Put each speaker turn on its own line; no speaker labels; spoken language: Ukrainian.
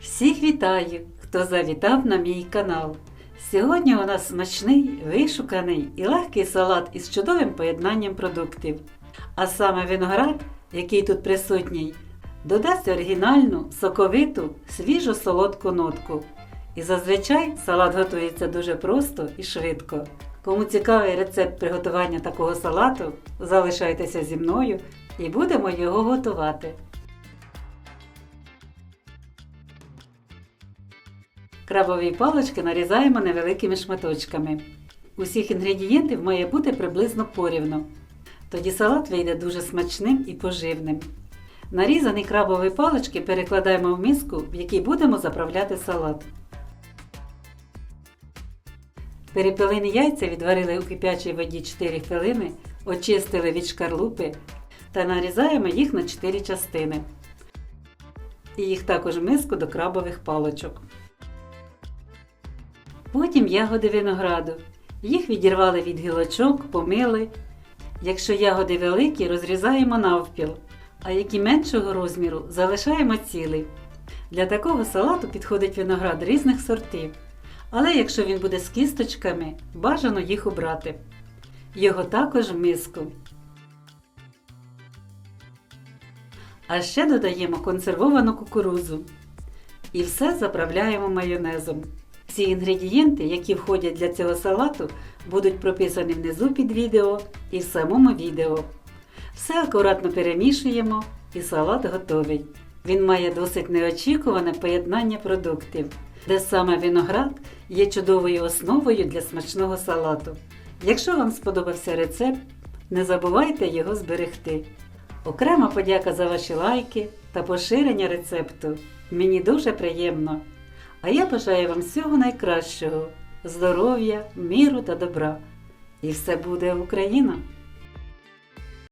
Всіх вітаю, хто завітав на мій канал. Сьогодні у нас смачний, вишуканий і легкий салат із чудовим поєднанням продуктів. А саме виноград, який тут присутній, додасть оригінальну, соковиту, свіжу солодку нотку. І зазвичай салат готується дуже просто і швидко. Кому цікавий рецепт приготування такого салату, залишайтеся зі мною і будемо його готувати. Крабові палички нарізаємо невеликими шматочками. Усіх інгредієнтів має бути приблизно порівно. Тоді салат вийде дуже смачним і поживним. Нарізані крабові палички перекладаємо в миску, в якій будемо заправляти салат. Перепелині яйця відварили у кип'ячій воді 4 хвилини, очистили від шкарлупи та нарізаємо їх на 4 частини. І їх також в миску до крабових паличок. Потім ягоди винограду. Їх відірвали від гілочок, помили. Якщо ягоди великі, розрізаємо навпіл, а які меншого розміру залишаємо цілий. Для такого салату підходить виноград різних сортів. Але якщо він буде з кісточками, бажано їх обрати. Його також в миску. А ще додаємо консервовану кукурузу. І все заправляємо майонезом. Всі інгредієнти, які входять для цього салату, будуть прописані внизу під відео і в самому відео. Все акуратно перемішуємо і салат готовий. Він має досить неочікуване поєднання продуктів, де саме виноград є чудовою основою для смачного салату. Якщо вам сподобався рецепт, не забувайте його зберегти. Окрема подяка за ваші лайки та поширення рецепту. Мені дуже приємно. А я бажаю вам всього найкращого, здоров'я, міру та добра. І все буде Україна!